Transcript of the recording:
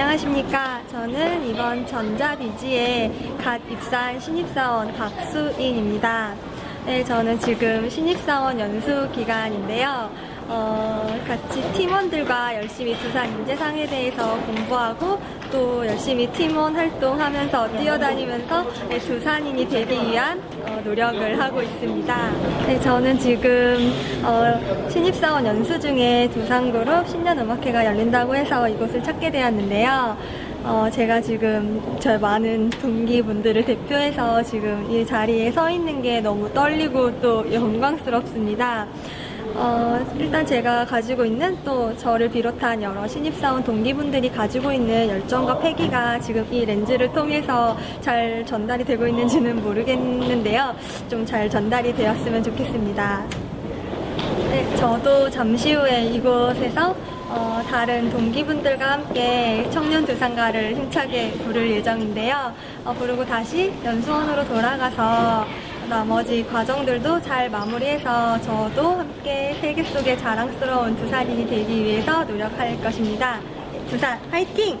안녕하십니까. 저는 이번 전자비지에 갓 입사한 신입사원 박수인입니다. 네, 저는 지금 신입사원 연수 기간인데요. 어, 같이 팀원들과 열심히 두산 인재상에 대해서 공부하고 또 열심히 팀원 활동하면서 뛰어다니면서 네, 두산인이 되기 위한 어, 노력을 하고 있습니다. 네, 저는 지금 어, 신입사원 연수 중에 두산그룹 신년음악회가 열린다고 해서 이곳을 찾게 되었는데요. 어, 제가 지금 저 많은 동기분들을 대표해서 지금 이 자리에 서 있는 게 너무 떨리고 또 영광스럽습니다. 어, 일단 제가 가지고 있는 또 저를 비롯한 여러 신입사원 동기분들이 가지고 있는 열정과 패기가 지금 이 렌즈를 통해서 잘 전달이 되고 있는지는 모르겠는데요. 좀 잘 전달이 되었으면 좋겠습니다. 네, 저도 잠시 후에 이곳에서 어, 다른 동기분들과 함께 청년 두산가를 힘차게 부를 예정인데요. 어, 부르고 다시 연수원으로 돌아가서 나머지 과정들도 잘 마무리해서 저도 함께 세계 속의 자랑스러운 두산인이 되기 위해서 노력할 것입니다. 두산 화이팅!